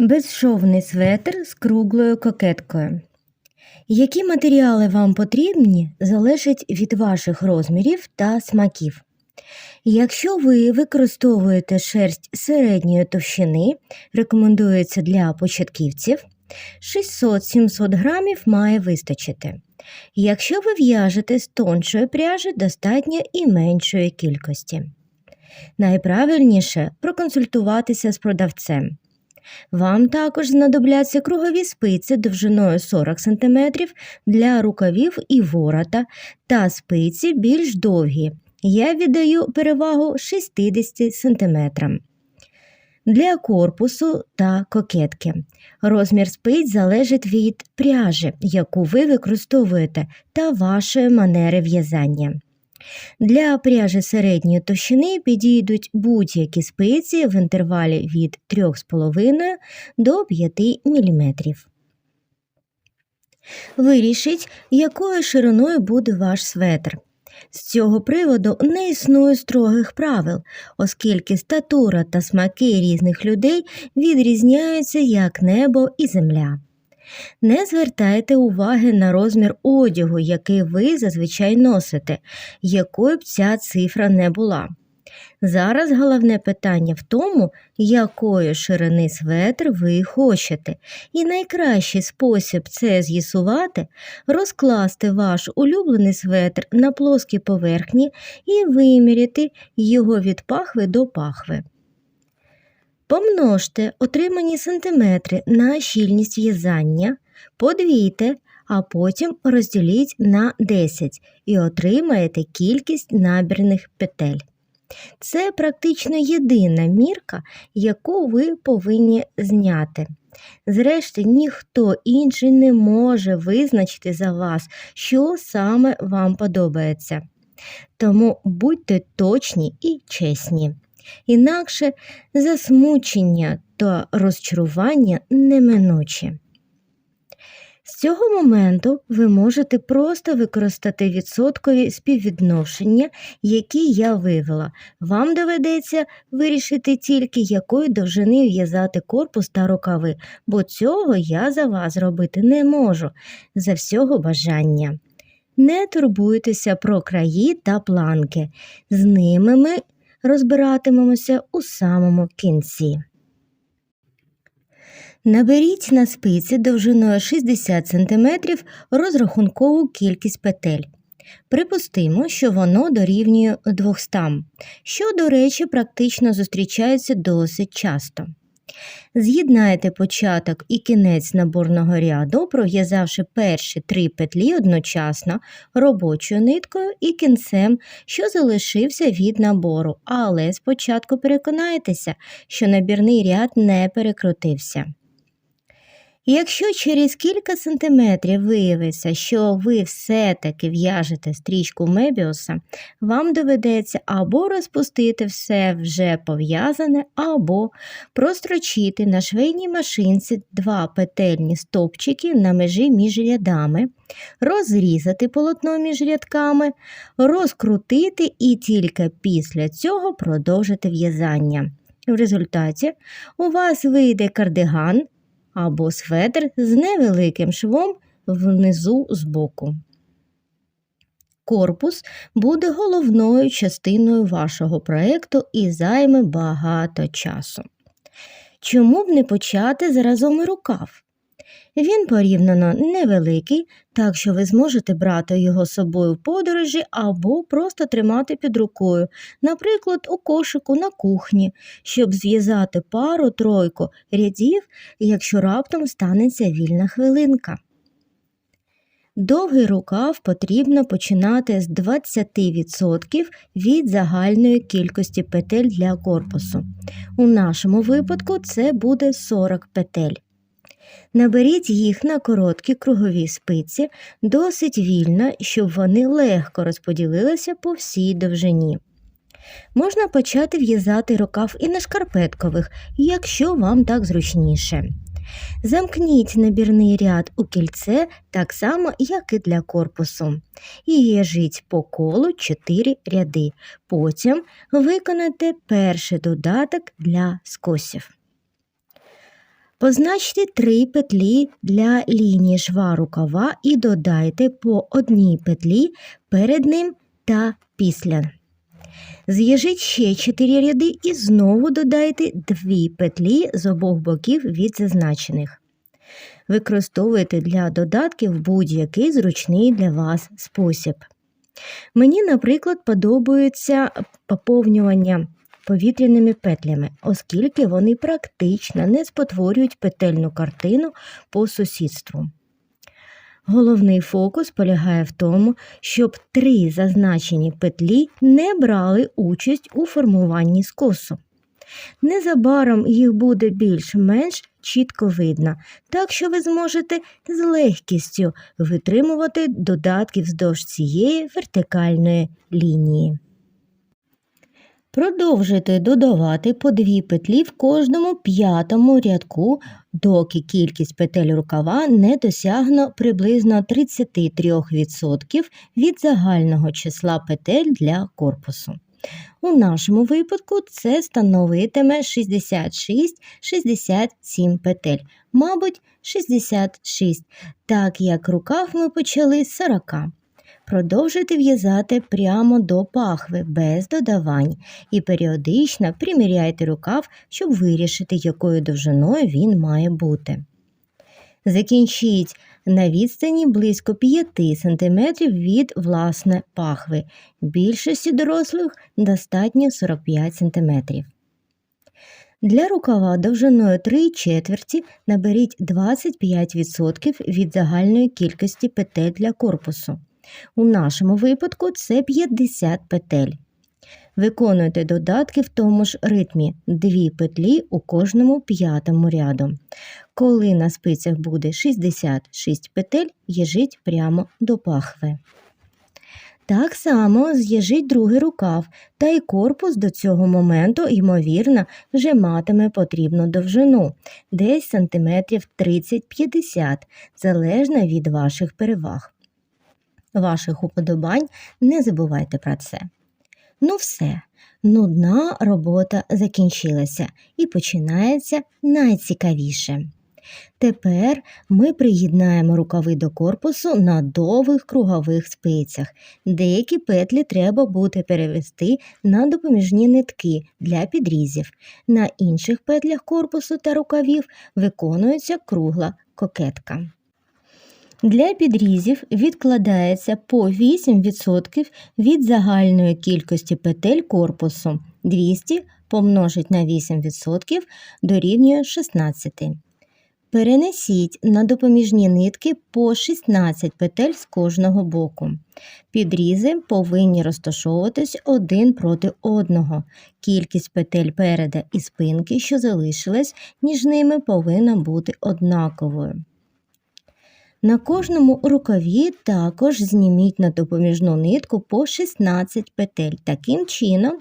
Безшовний светр з круглою кокеткою. Які матеріали вам потрібні, залежить від ваших розмірів та смаків. Якщо ви використовуєте шерсть середньої товщини, рекомендується для початківців, 600-700 грамів має вистачити. Якщо ви в'яжете з тоншої пряжі, достатньо і меншої кількості. Найправильніше проконсультуватися з продавцем. Вам також знадобляться кругові спиці довжиною 40 см для рукавів і ворота та спиці більш довгі. Я віддаю перевагу 60 см. Для корпусу та кокетки. Розмір спиць залежить від пряжі, яку ви використовуєте, та вашої манери в'язання. Для пряжі середньої товщини підійдуть будь-які спиці в інтервалі від 3,5 до 5 мм. Вирішіть, якою шириною буде ваш светр. З цього приводу не існує строгих правил, оскільки статура та смаки різних людей відрізняються як небо і земля. Не звертайте уваги на розмір одягу, який ви зазвичай носите, якою б ця цифра не була. Зараз головне питання в тому, якої ширини светр ви хочете, і найкращий спосіб це з'ясувати розкласти ваш улюблений светр на плоскій поверхні і виміряти його від пахви до пахви. Помножте отримані сантиметри на щільність в'язання, подвійте, а потім розділіть на 10 і отримаєте кількість набірних петель. Це практично єдина мірка, яку ви повинні зняти. Зрештою, ніхто інший не може визначити за вас, що саме вам подобається. Тому будьте точні і чесні. Інакше засмучення та розчарування неминучі. З цього моменту ви можете просто використати відсоткові співвідношення, які я вивела. Вам доведеться вирішити тільки, якої довжини в'язати корпус та рукави, бо цього я за вас робити не можу за всього бажання. Не турбуйтеся про краї та планки. З ними ми розбиратимемося у самому кінці. Наберіть на спиці довжиною 60 см розрахункову кількість петель. Припустимо, що воно дорівнює 200, що, до речі, практично зустрічається досить часто. З'єднайте початок і кінець наборного ряду, пров'язавши перші три петлі одночасно робочою ниткою і кінцем, що залишився від набору, але спочатку переконайтеся, що набірний ряд не перекрутився. Якщо через кілька сантиметрів виявиться, що ви все-таки в'яжете стрічку Мебіуса, вам доведеться або розпустити все вже пов'язане, або прострочити на швейній машинці два петельні стопчики на межі між рядами, розрізати полотно між рядками, розкрутити і тільки після цього продовжити в'язання. В результаті у вас вийде кардиган або светр з невеликим швом внизу збоку. Корпус буде головною частиною вашого проєкту і займе багато часу. Чому б не почати зразом і рукав? Він порівняно невеликий, так що ви зможете брати його з собою в подорожі або просто тримати під рукою, наприклад, у кошику на кухні, щоб зв'язати пару тройку рядів, якщо раптом станеться вільна хвилинка. Довгий рукав потрібно починати з 20% від загальної кількості петель для корпусу. У нашому випадку це буде 40 петель. Наберіть їх на короткі кругові спиці досить вільно, щоб вони легко розподілилися по всій довжині. Можна почати в'язати рукав і на шкарпеткових, якщо вам так зручніше. Замкніть набірний ряд у кільце так само, як і для корпусу, і в'яжіть по колу 4 ряди. Потім виконайте перший додаток для скосів. Позначте три петлі для лінії шва рукава і додайте по одній петлі перед ним та після. Зв'яжіть ще 4 ряди і знову додайте 2 петлі з обох боків від зазначених. Використовуйте для додатків будь-який зручний для вас спосіб. Мені, наприклад, подобається поповнювання повітряними петлями, оскільки вони практично не спотворюють петельну картину по сусідству. Головний фокус полягає в тому, щоб три зазначені петлі не брали участь у формуванні скосу. Незабаром їх буде більш-менш чітко видно, так що ви зможете з легкістю витримувати додатки вздовж цієї вертикальної лінії. Продовжуйте додавати по дві петлі в кожному п'ятому рядку, доки кількість петель рукава не досягне приблизно 33% від загального числа петель для корпусу. У нашому випадку це становитиме 66-67 петель, мабуть, 66, так як рукав ми почали з 40. Продовжуйте в'язати прямо до пахви без додавань і періодично приміряйте рукав, щоб вирішити, якою довжиною він має бути. Закінчіть на відстані близько 5 см від власне пахви. Більшості дорослих достатньо 45 см. Для рукава довжиною 3 четверті наберіть 25% від загальної кількості петель для корпусу. У нашому випадку це 50 петель. Виконуйте додатки в тому ж ритмі 2 петлі у кожному п'ятому ряду. Коли на спицях буде 66 петель, в'яжіть прямо до пахви. Так само з'їжіть другий рукав, та й корпус до цього моменту, ймовірно, вже матиме потрібну довжину десь сантиметрів 30-50, залежно від ваших переваг. Ваших уподобань не забувайте про це. Ну все, нудна робота закінчилася і починається найцікавіше. Тепер ми приєднаємо рукави до корпусу на довгих кругових спицях. Деякі петлі треба буде перевести на допоміжні нитки для підрізів. На інших петлях корпусу та рукавів виконується кругла кокетка. Для підрізів відкладається по 8% від загальної кількості петель корпусу 200 помножить на 8% дорівнює 16. Перенесіть на допоміжні нитки по 16 петель з кожного боку. Підрізи повинні розташовуватись один проти одного. Кількість петель переда і спинки, що залишилась, між ними повинна бути однаковою. На кожному рукаві також зніміть на допоміжну нитку по 16 петель, таким чином,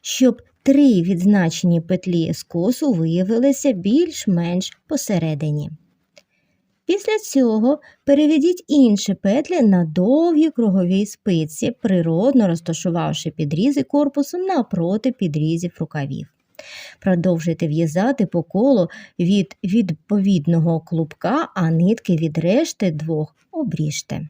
щоб три відзначені петлі скосу виявилися більш-менш посередині. Після цього переведіть інші петлі на довгі кругові спиці, природно розташувавши підрізи корпусу напроти підрізів рукавів. Продовжуйте в'язати по колу від відповідного клубка, а нитки від решти двох обріжте.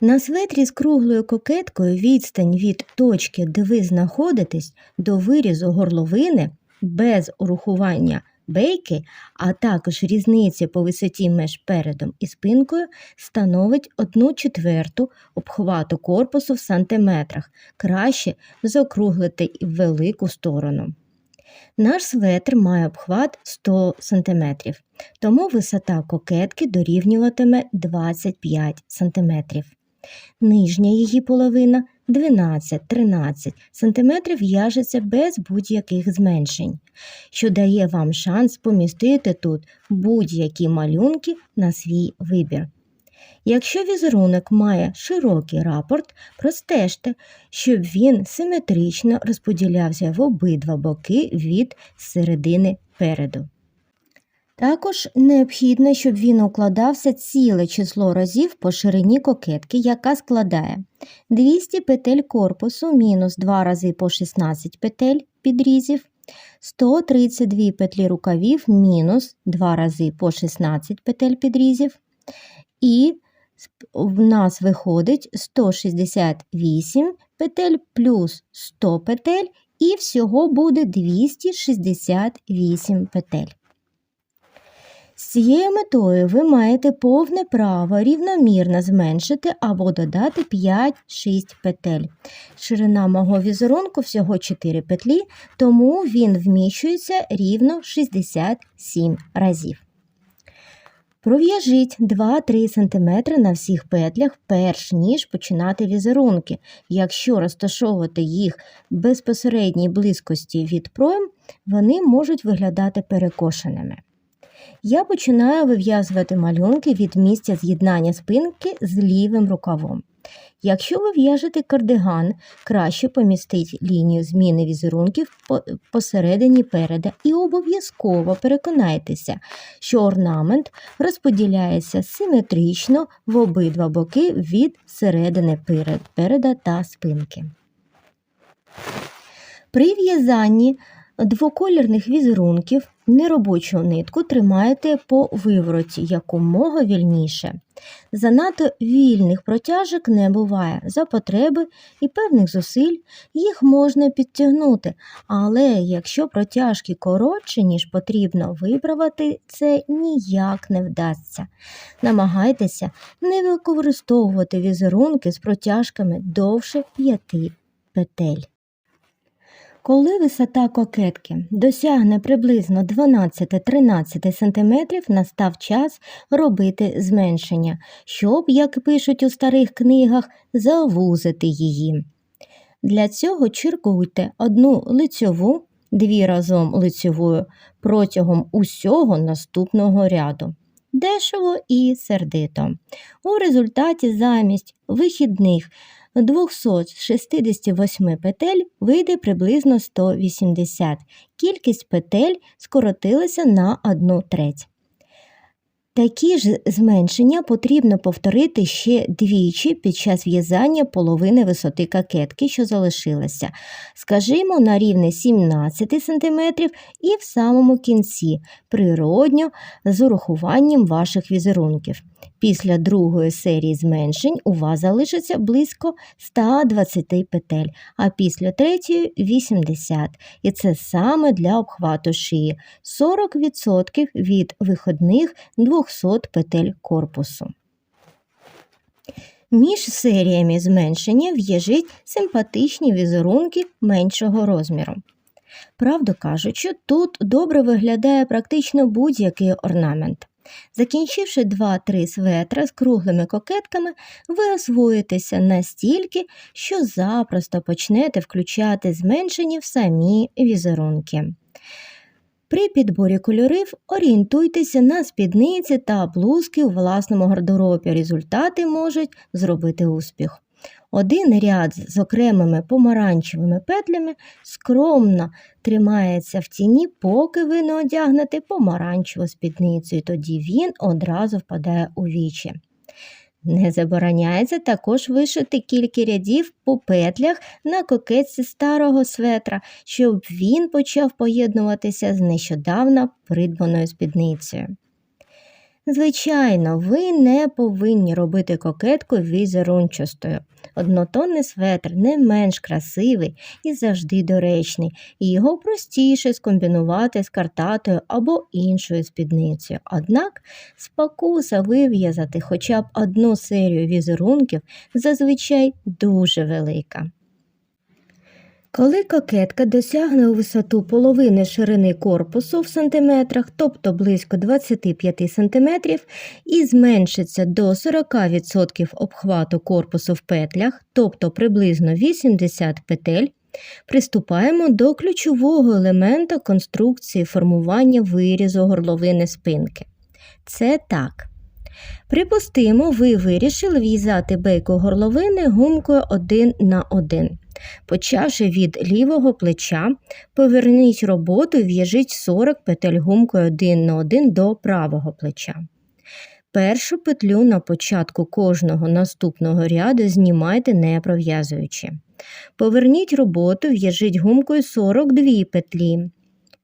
На светрі з круглою кокеткою відстань від точки, де ви знаходитесь, до вирізу горловини без урахування бейки, а також різниці по висоті між передом і спинкою становить 1 четверту обхвату корпусу в сантиметрах, краще заокруглити в велику сторону. Наш светр має обхват 100 см, тому висота кокетки дорівнюватиме 25 см. Нижня її половина 12-13 см в'яжеться без будь-яких зменшень, що дає вам шанс помістити тут будь-які малюнки на свій вибір. Якщо візерунок має широкий рапорт, простежте, щоб він симетрично розподілявся в обидва боки від середини переду. Також необхідно, щоб він укладався ціле число разів по ширині кокетки, яка складає 200 петель корпусу мінус 2 рази по 16 петель підрізів, 132 петлі рукавів мінус 2 рази по 16 петель підрізів. І в нас виходить 168 петель плюс 100 петель, і всього буде 268 петель. З цією метою ви маєте повне право рівномірно зменшити або додати 5-6 петель. Ширина мого візерунку всього 4 петлі, тому він вміщується рівно 67 разів. Пров'яжіть 2-3 см на всіх петлях, перш ніж починати візерунки. Якщо розташовувати їх в безпосередній близькості від пройм, вони можуть виглядати перекошеними. Я починаю вив'язувати малюнки від місця з'єднання спинки з лівим рукавом. Якщо ви в'яжете кардиган, краще помістіть лінію зміни візерунків посередині переда і обов'язково переконайтеся, що орнамент розподіляється симетрично в обидва боки від середини переда та спинки. При в'язанні двоколірних візерунків неробочу нитку тримаєте по вивороті якомога вільніше. Занадто вільних протяжок не буває. За потреби і певних зусиль їх можна підтягнути, але якщо протяжки коротші, ніж потрібно, виправити це ніяк не вдасться. Намагайтеся не використовувати візерунки з протяжками довше 5 петель. Коли висота кокетки досягне приблизно 12-13 см, настав час робити зменшення, щоб, як пишуть у старих книгах, завузити її. Для цього чиркуйте одну лицьову, дві разом лицьовою протягом усього наступного ряду. Дешево і сердито. У результаті замість вихідних 268 петель вийде приблизно 180. Кількість петель скоротилася на 1 треть. Такі ж зменшення потрібно повторити ще двічі під час в'язання половини висоти кокетки, що залишилася, скажімо, на рівне 17 см і в самому кінці, природньо з урахуванням ваших візерунків. Після другої серії зменшень у вас залишиться близько 120 петель, а після третьої 80. І це саме для обхвату шиї 40% від виходних 200 петель корпусу. Між серіями зменшення в'яжіть симпатичні візерунки меншого розміру. Правду кажучи, тут добре виглядає практично будь-який орнамент. Закінчивши 2-3 светра з круглими кокетками, ви освоїтеся настільки, що запросто почнете включати зменшені в самі візерунки. При підборі кольорів орієнтуйтеся на спідниці та блузки у власному гардеробі. Результати можуть зробити успіх. Один ряд з окремими помаранчевими петлями скромно тримається в тіні, поки ви не одягнете помаранчеву спідницю, і тоді він одразу впадає у вічі. Не забороняється також вишити кілька рядів по петлях на кокетці старого светра, щоб він почав поєднуватися з нещодавно придбаною спідницею. Звичайно, ви не повинні робити кокетку візерунчастою. Однотонний светр не менш красивий і завжди доречний, і його простіше скомбінувати з картатою або іншою спідницею. Однак спокуса вив'язати хоча б одну серію візерунків зазвичай дуже велика. Коли кокетка досягне у висоту половини ширини корпусу в сантиметрах, тобто близько 25 см, і зменшиться до 40% обхвату корпусу в петлях, тобто приблизно 80 петель, приступаємо до ключового елемента конструкції формування вирізу горловини спинки. Це так. Припустимо, ви вирішили в'язати бейку горловини гумкою 1 на 1. Почавши від лівого плеча, поверніть роботу і в'яжіть 40 петель гумкою 1 на 1 до правого плеча. Першу петлю на початку кожного наступного ряду знімайте не пров'язуючи. Поверніть роботу, в'яжіть гумкою 42 петлі.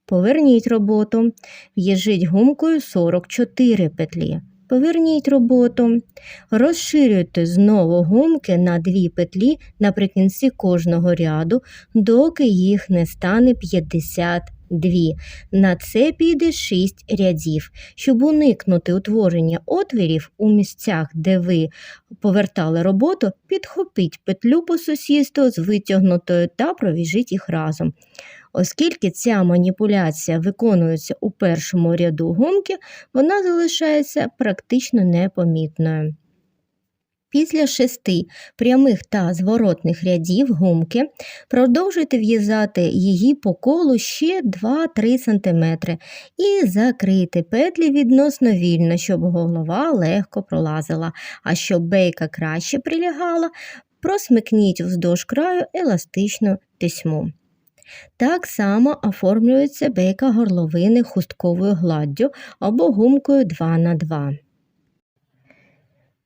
Поверніть роботу, в'яжіть гумкою 44 петлі. Поверніть роботу. Розширюйте знову гумки на дві петлі наприкінці кожного ряду, доки їх не стане 52. На це піде 6 рядів. Щоб уникнути утворення отворів у місцях, де ви повертали роботу, підхопіть петлю по сусідству з витягнутою та провіжіть їх разом. Оскільки ця маніпуляція виконується у першому ряду гумки, вона залишається практично непомітною. Після шести прямих та зворотних рядів гумки продовжуйте в'язати її по колу ще 2-3 см і закрийте петлі відносно вільно, щоб голова легко пролазила, а щоб бейка краще прилягала, просмикніть вздовж краю еластичну тесьму. Так само оформлюється бейка горловини хустковою гладдю або гумкою 2х2.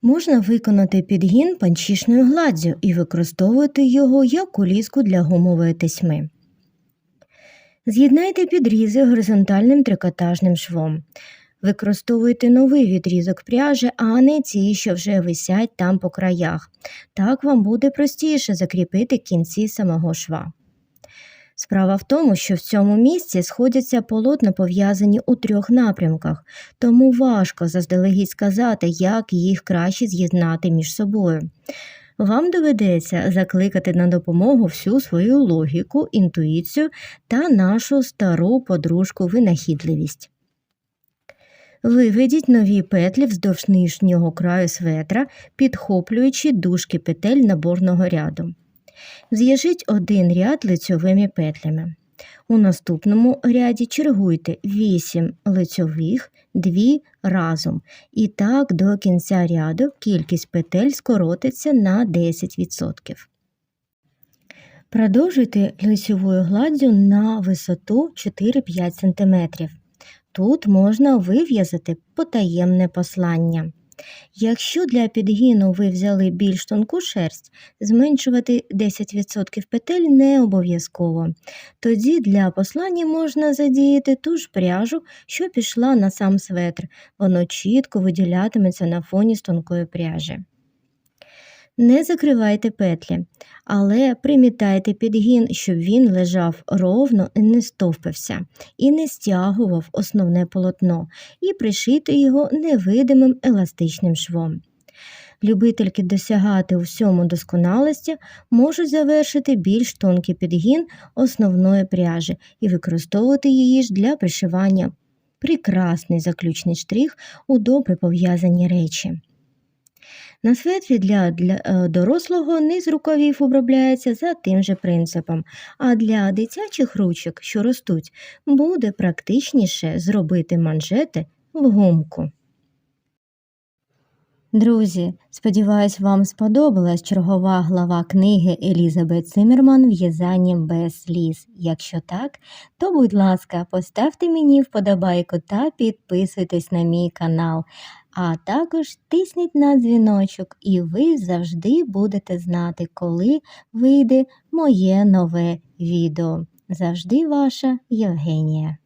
Можна виконати підгін панчішною гладдю і використовувати його як куліску для гумової тесьми. З'єднайте підрізи горизонтальним трикотажним швом. Використовуйте новий відрізок пряжі, а не ті, що вже висять там по краях. Так вам буде простіше закріпити кінці самого шва. Справа в тому, що в цьому місці сходяться полотна пов'язані у трьох напрямках, тому важко заздалегідь сказати, як їх краще з'єднати між собою. Вам доведеться закликати на допомогу всю свою логіку, інтуїцію та нашу стару подружку винахідливість. Виведіть нові петлі вздовж нижнього краю светра, підхоплюючи дужки петель наборного ряду. Зв'яжіть один ряд лицьовими петлями. У наступному ряді чергуйте 8 лицьових, 2 разом. І так до кінця ряду кількість петель скоротиться на 10%. Продовжуйте лицьовою гладдю на висоту 4-5 см. Тут можна вив'язати потаємне послання. Якщо для підгіну ви взяли більш тонку шерсть, зменшувати 10% петель не обов'язково. Тоді для послання можна задіяти ту ж пряжу, що пішла на сам светр, воно чітко виділятиметься на фоні з тонкої пряжі. Не закривайте петлі, але примітайте підгін, щоб він лежав ровно і не стовпився, і не стягував основне полотно, і пришийте його невидимим еластичним швом. Любительки досягати всьому досконалості можуть завершити більш тонкий підгін основної пряжі і використовувати її ж для пришивання. Прекрасний заключний штрих у добре пов'язані речі. На светрі для, для е, дорослого низ рукавів обробляється за тим же принципом, а для дитячих ручок, що ростуть, буде практичніше зробити манжети в гумку. Друзі, сподіваюсь, вам сподобалась чергова глава книги Елізабет Циммерман «В'язання без сліз. Якщо так, то, будь ласка, поставте мені вподобайку та підписуйтесь на мій канал, а також тисніть на дзвіночок, і ви завжди будете знати, коли вийде моє нове відео. Завжди ваша Євгенія.